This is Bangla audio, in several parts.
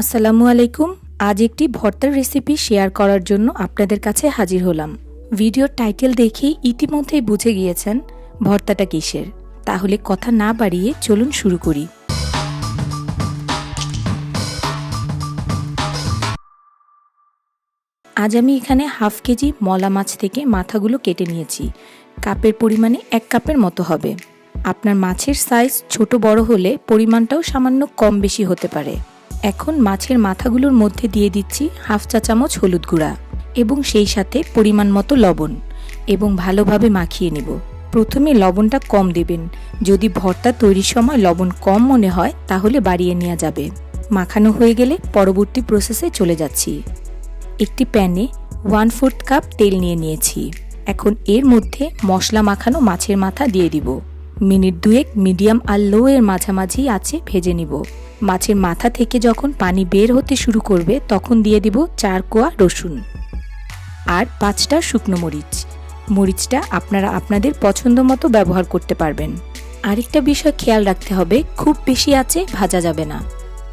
আসসালামু আলাইকুম। আজ একটি ভর্তার রেসিপি শেয়ার করার জন্য আপনাদের কাছে হাজির হলাম। ভিডিওর টাইটেল দেখেই ইতিমধ্যেই বুঝে গিয়েছেন ভর্তাটা কিসের। তাহলে কথা না বাড়িয়ে চলুন শুরু করি। আজ আমি এখানে হাফ কেজি মলা মাছ থেকে মাথাগুলো কেটে নিয়েছি। কাপের পরিমাণে এক কাপের মতো হবে। আপনার মাছের সাইজ ছোট বড় হলে পরিমাণটাও সামান্য কম বেশি হতে পারে। এখন মাছের মাথাগুলোর মধ্যে দিয়ে দিচ্ছি হাফ চা চামচ হলুদ গুঁড়া এবং সেই সাথে পরিমাণ মতো লবণ এবং ভালোভাবে মাখিয়ে নেব। প্রথমে লবণটা কম দেবেন। যদি ভর্তা তৈরির সময় লবণ কম মনে হয়, তাহলে বাড়িয়ে নেওয়া যাবে। মাখানো হয়ে গেলে পরবর্তী প্রসেসে চলে যাচ্ছি। একটি প্যানে ওয়ান ফোর্থ কাপ তেল নিয়ে নিয়েছি। এখন এর মধ্যে মশলা মাখানো মাছের মাথা দিয়ে দিব। মিনিট দুয়েক মিডিয়াম আর লো এর মাঝামাঝি আছে ভেজে নিব। মাছের মাথা থেকে যখন পানি বের হতে শুরু করবে, তখন দিয়ে দিব চার কোয়া রসুন আর পাঁচটা শুকনো মরিচ। মরিচটা আপনারা আপনাদের পছন্দ মতো ব্যবহার করতে পারবেন। আরেকটা বিষয় খেয়াল রাখতে হবে, খুব বেশি আছে ভাজা যাবে না।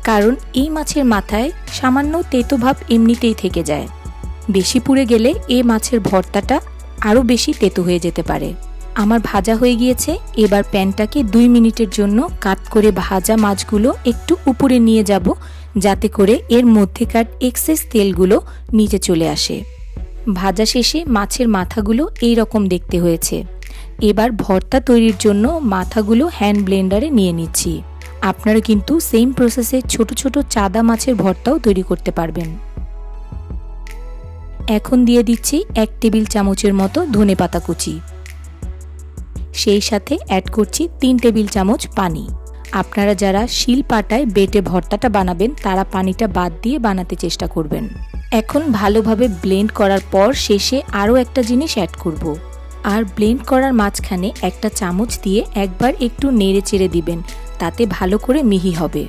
কারণ এই মাছের মাথায় সামান্য তেতো ভাব এমনিতেই থেকে যায়। বেশি পুড়ে গেলে এ মাছের ভর্তাটা আরও বেশি তেতো হয়ে যেতে পারে। আমার ভাজা হয়ে গিয়েছে, এবার প্যানটাকে দুই মিনিটের জন্য কাত করে ভাজা মাছগুলো একটু উপরে নিয়ে যাব, যাতে করে এর মধ্যেকার এক্সেস তেলগুলো নিচে চলে আসে। ভাজা শেষে মাছের মাথাগুলো এই রকম দেখতে হয়েছে। এবার ভর্তা তৈরির জন্য মাথাগুলো হ্যান্ড ব্লেন্ডারে নিয়ে নিচ্ছি। আপনারা কিন্তু সেম প্রসেসে ছোট ছোট চাদা মাছের ভর্তাও তৈরি করতে পারবেন। এখন দিয়ে দিচ্ছি এক টেবিল চামচের মতো ধনে পাতা কুচি। সেই সাথে অ্যাড করছি তিন টেবিল চামচ পানি। আপনারা যারা শিল পাটায় বেটে ভর্তাটা বানাবেন, তারা পানিটা বাদ দিয়ে বানাতে চেষ্টা করবেন। এখন ভালোভাবে ব্লেন্ড করার পর শেষে আরও একটা জিনিস অ্যাড করব। আর ব্লেন্ড করার মাঝখানে একটা চামচ দিয়ে একবার একটু নেড়ে চেড়ে দিবেন, তাতে ভালো করে মিহি হবে।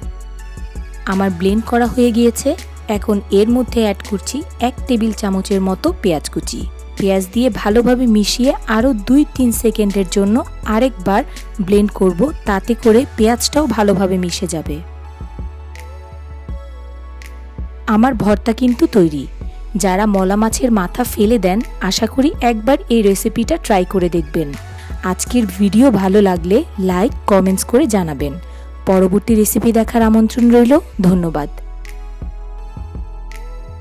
আমার ব্লেন্ড করা হয়ে গিয়েছে। এখন এর মধ্যে অ্যাড করছি এক টেবিল চামচের মতো পেঁয়াজ কুচি। পেঁয়াজ দিয়ে ভালোভাবে মিশিয়ে আরও দুই তিন সেকেন্ডের জন্য আরেকবার ব্লেন্ড করব, তাতে করে পেঁয়াজটাও ভালোভাবে মিশে যাবে। আমার ভর্তা কিন্তু তৈরি। যারা মলা মাছের মাথা ফেলে দেন, আশা করি একবার এই রেসিপিটা ট্রাই করে দেখবেন। আজকের ভিডিও ভালো লাগলে লাইক, কমেন্টস করে জানাবেন। পরবর্তী রেসিপি দেখার আমন্ত্রণ রইল, ধন্যবাদ।